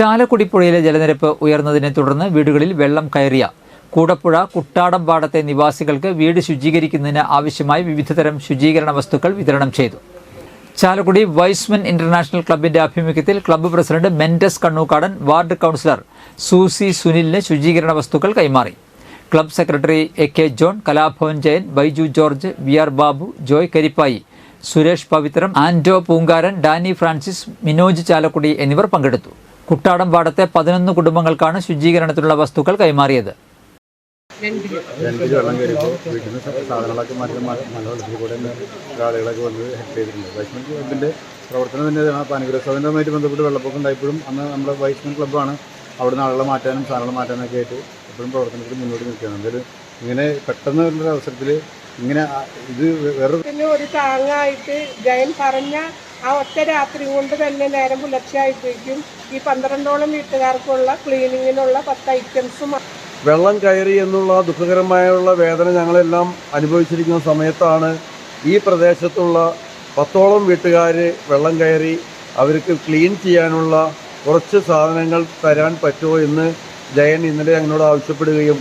ചാലക്കുടി പുഴയിലെ ജലനിരപ്പ് ഉയർന്നതിനെ തുടർന്ന് വീടുകളിൽ വെള്ളം കയറിയ കൂടപ്പുഴ കുട്ടാടം പാടത്തെ നിവാസികൾക്ക് വീട് ശുചീകരിക്കുന്നതിന് ആവശ്യമായ വിവിധതരം ശുചീകരണ വസ്തുക്കൾ വിതരണം ചെയ്തു. ചാലക്കുടി വൈസ്മൻ ഇന്റർനാഷണൽ ക്ലബിന്റെ ആഭിമുഖ്യത്തിൽ club president Mentus Kannukkadan ward councillor Susie സുനിലിന് ശുചീകരണ വസ്തുക്കൾ കൈമാറി. Club secretary A K John Kalabhavan Jayan Baiju George V R Babu Joy Karippayi Suresh Pavithram Ando Poonkaran Danny Francis Minoj Chalakudy എന്നിവർ പങ്കെടുത്തു. കുട്ടാടംപാടത്തെ പതിനൊന്ന് കുടുംബങ്ങൾക്കാണ് ശുചീകരണത്തിനുള്ള വസ്തുക്കൾ കൈമാറിയത്. വെള്ളം കയറിയപ്പോൾ വീട്ടിൽ നിന്ന് സാധനങ്ങളൊക്കെ മാറ്റി മല മലവെള്ളത്തിൽ കൂടെ തന്നെ ആളുകളൊക്കെ വന്ന് ഹെൽപ്പ് ചെയ്തിട്ടുണ്ട്. ക്ലബിന്റെ പ്രവർത്തനം തന്നെയാണ് ബന്ധപ്പെട്ട് വെള്ളപ്പൊക്കം ഉണ്ടായപ്പോഴും അന്ന് നമ്മുടെ വൈസ്മെൻ ക്ലബ്ബാണ് അവിടുന്ന് ആളുകളെ മാറ്റാനും സാധനങ്ങൾ മാറ്റാനൊക്കെ ആയിട്ട് എപ്പോഴും പ്രവർത്തനത്തിൽ മുന്നോട്ട് നിൽക്കുകയാണ്. എന്തായാലും ഇങ്ങനെ പെട്ടെന്ന് ഉള്ളൊരു അവസരത്തിൽ ഇങ്ങനെ ഇത് വേറെ ഒരു താങ്ങായിട്ട് ജയൻ പറഞ്ഞ ആ ഒറ്റ രാത്രി കൊണ്ട് തന്നെ നേരം പുലർച്ചെയായപ്പോഴേക്കും ഈ പന്ത്രണ്ടോളം വീട്ടുകാർക്കുള്ള ക്ലീനിങ്ങിനുള്ള പത്ത് ഐറ്റംസും വെള്ളം കയറി എന്നുള്ള ദുഃഖകരമായുള്ള വേദന ഞങ്ങളെല്ലാം അനുഭവിച്ചിരിക്കുന്ന സമയത്താണ് ഈ പ്രദേശത്തുള്ള പത്തോളം വീട്ടുകാർ വെള്ളം കയറി അവർക്ക് ക്ലീൻ ചെയ്യാനുള്ള കുറച്ച് സാധനങ്ങൾ തരാൻ പറ്റുമോ എന്ന് ജയൻ ഇന്നലെ ഞങ്ങളോട് ആവശ്യപ്പെടുകയും